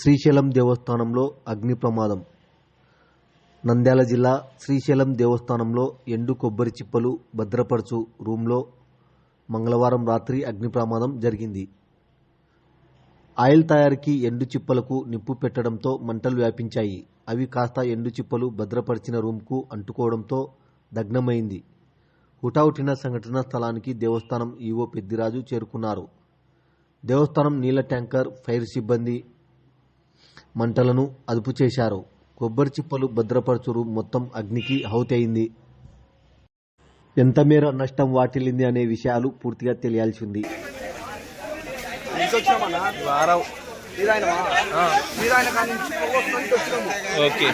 శ్రీశైలం దేవస్థానంలో అగ్ని ప్రమాదం. నంద్యాల జిల్లా శ్రీశైలం దేవస్థానంలో ఎండు కొబ్బరి చిప్పలు భద్రపరచు రూంలో మంగళవారం రాత్రి అగ్ని ప్రమాదం జరిగింది. ఆయిల్ తయారీకి ఎండు చిప్పలకు నిప్పు పెట్టడంతో మంటలు వ్యాపించాయి. అవి కాస్త ఎండు చిప్పలు భద్రపరిచిన రూమ్కు అంటుకోవడంతో దగ్నమైంది. హుటాహుటిన సంఘటనా స్థలానికి దేవస్థానం ఈవో పెద్దిరాజు చేరుకున్నారు. దేవస్థానం నీళ్ళ ట్యాంకర్ ఫైర్ సిబ్బంది మంటలను అదుపు చేశారు. కొబ్బరి చిప్పలు భద్రపరచురు. మొత్తం అగ్నికి హౌతయింది. ఎంత మేర నష్టం వాటిల్లింది అనే విషయాలు పూర్తిగా తెలియాల్సి ఉంది ఓకే.